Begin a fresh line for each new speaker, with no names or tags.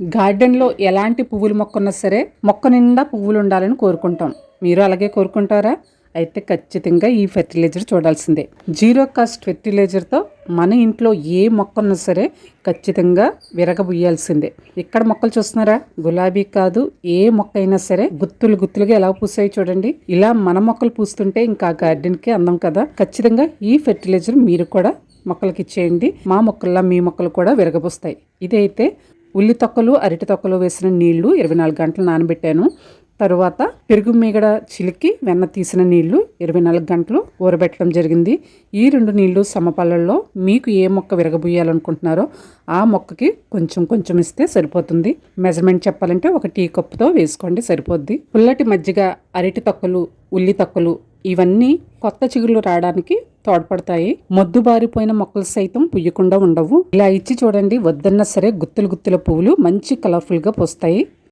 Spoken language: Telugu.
గార్డెన్లో ఎలాంటి పువ్వులు మొక్క ఉన్నా సరే మొక్క నిండా పువ్వులు ఉండాలని కోరుకుంటాం. మీరు అలాగే కోరుకుంటారా? అయితే ఖచ్చితంగా ఈ ఫెర్టిలైజర్ చూడాల్సిందే. జీరో కాస్ట్ ఫెర్టిలైజర్తో మన ఇంట్లో ఏ మొక్క ఉన్నా సరే ఖచ్చితంగా విరగబుయ్యాల్సిందే. ఇక్కడ మొక్కలు చూస్తున్నారా? గులాబీ కాదు ఏ మొక్క అయినా సరే గుత్తులు గుత్తులుగా ఎలా పూసాయి చూడండి. ఇలా మన మొక్కలు పూస్తుంటే ఇంకా గార్డెన్కి అందం కదా. ఖచ్చితంగా ఈ ఫెర్టిలైజర్ మీరు కూడా మొక్కలకి ఇచ్చేయండి. మా మొక్కల్లో మీ మొక్కలు కూడా విరగబోస్తాయి. ఇదైతే ఉల్లి తొక్కలు అరటి తొక్కలు వేసిన నీళ్ళు ఇరవై నాలుగు గంటలు నానబెట్టాను. తరువాత పెరుగు మీగడ చిలికి వెన్న తీసిన నీళ్ళు ఇరవై నాలుగు గంటలు ఊరబెట్టడం జరిగింది. ఈ రెండు నీళ్ళు సమపాలల్లో మీకు ఏ మొక్క విరగబోయాలనుకుంటున్నారో ఆ మొక్కకి కొంచెం కొంచెం ఇస్తే సరిపోతుంది. మెజర్మెంట్ చెప్పాలంటే ఒక టీ కప్పుతో వేసుకోండి సరిపోద్ది. పుల్లటి మజ్జిగ అరటి తొక్కలు ఉల్లి తొక్కలు ఇవన్నీ కొత్త చిగుళ్ళు రావడానికి తోడ్పడతాయి. మొద్దు బారిపోయిన మొక్కలు సైతం పుయ్యకుండా ఉండవు. ఇలా ఇచ్చి చూడండి వద్దన్నా సరే గుత్తులు గుత్తుల పువ్వులు మంచి కలర్ఫుల్గా పూస్తాయి పోస్తాయి.